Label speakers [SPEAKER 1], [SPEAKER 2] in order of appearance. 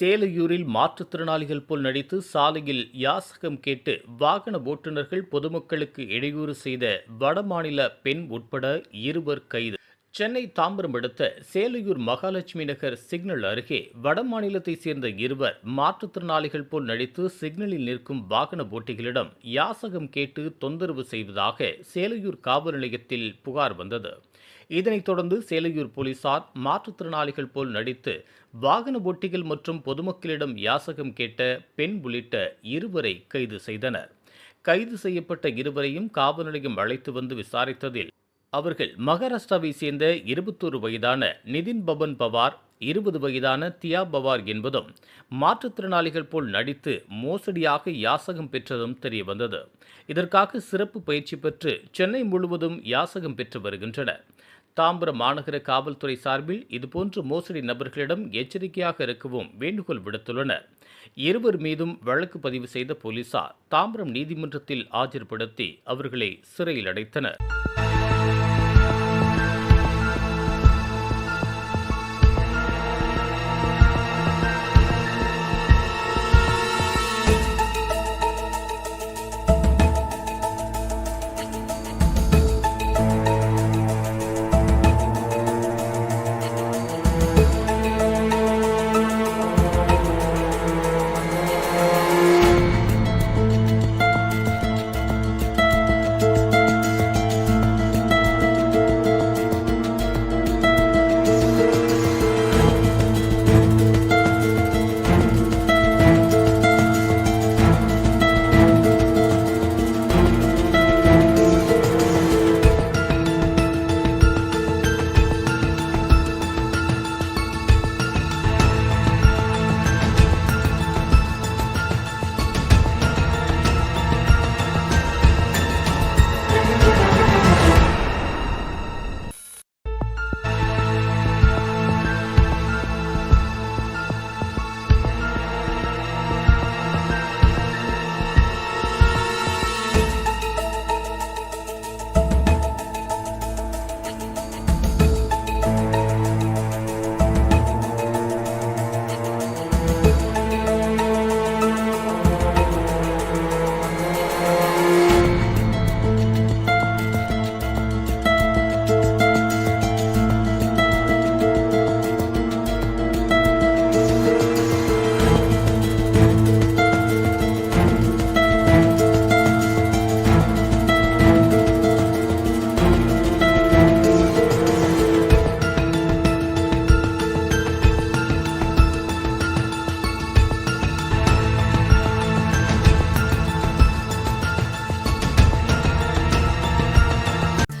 [SPEAKER 1] சேலையூரில் மாற்றுத்திறனாளிகள் போல் நடித்து சாலையில் யாசகம் கேட்டு வாகன ஓட்டுநர்கள் பொதுமக்களுக்கு இடையூறு செய்த வடமாநில பெண் உட்பட இருவர் கைது. சென்னை தாம்பரம் அடுத்த சேலையூர் மகாலட்சுமி நகர் சிக்னல் அருகே வடமாநிலத்தைச் சேர்ந்த இருவர் மாற்றுத்திறனாளிகள் போல் நடித்து சிக்னலில் நிற்கும் வாகன போட்டிகளிடம் யாசகம் கேட்டு தொந்தரவு செய்வதாக சேலையூர் காவல் நிலையத்தில் புகார் வந்தது. இதனைத் தொடர்ந்து சேலையூர் போலீசார் மாற்றுத்திறனாளிகள் போல் நடித்து வாகன ஒட்டிகள் மற்றும் பொதுமக்களிடம் யாசகம் கேட்ட பெண் உள்ளிட்ட இருவரை கைது செய்தனர். கைது செய்யப்பட்ட இருவரையும் காவல் நிலையம் அழைத்து வந்து விசாரித்ததில் அவர்கள் மகாராஷ்டிராவை சேர்ந்த இருபத்தோரு வயதான நிதின் பவன் பவார் இருபது வயதான தியா பவார் என்பதும் மாற்றுத்திறனாளிகள் போல் நடித்து மோசடியாக யாசகம் பெற்றதும் தெரிய வந்தது இதற்காக சிறப்பு பயிற்சி பெற்று சென்னை முழுவதும் யாசகம் பெற்று வருகின்றனர். தாம்பரம் மாநகர காவல்துறை சார்பில் இதுபோன்ற மோசடி நபர்களிடம் எச்சரிக்கையாக இருக்கவும் வேண்டுகோள் விடுத்துள்ளனர். இருவர் மீதும் வழக்கு பதிவு செய்த போலீசார் தாம்பரம் நீதிமன்றத்தில் ஆஜர்படுத்தி அவர்களை சிறையில் அடைத்தனர்.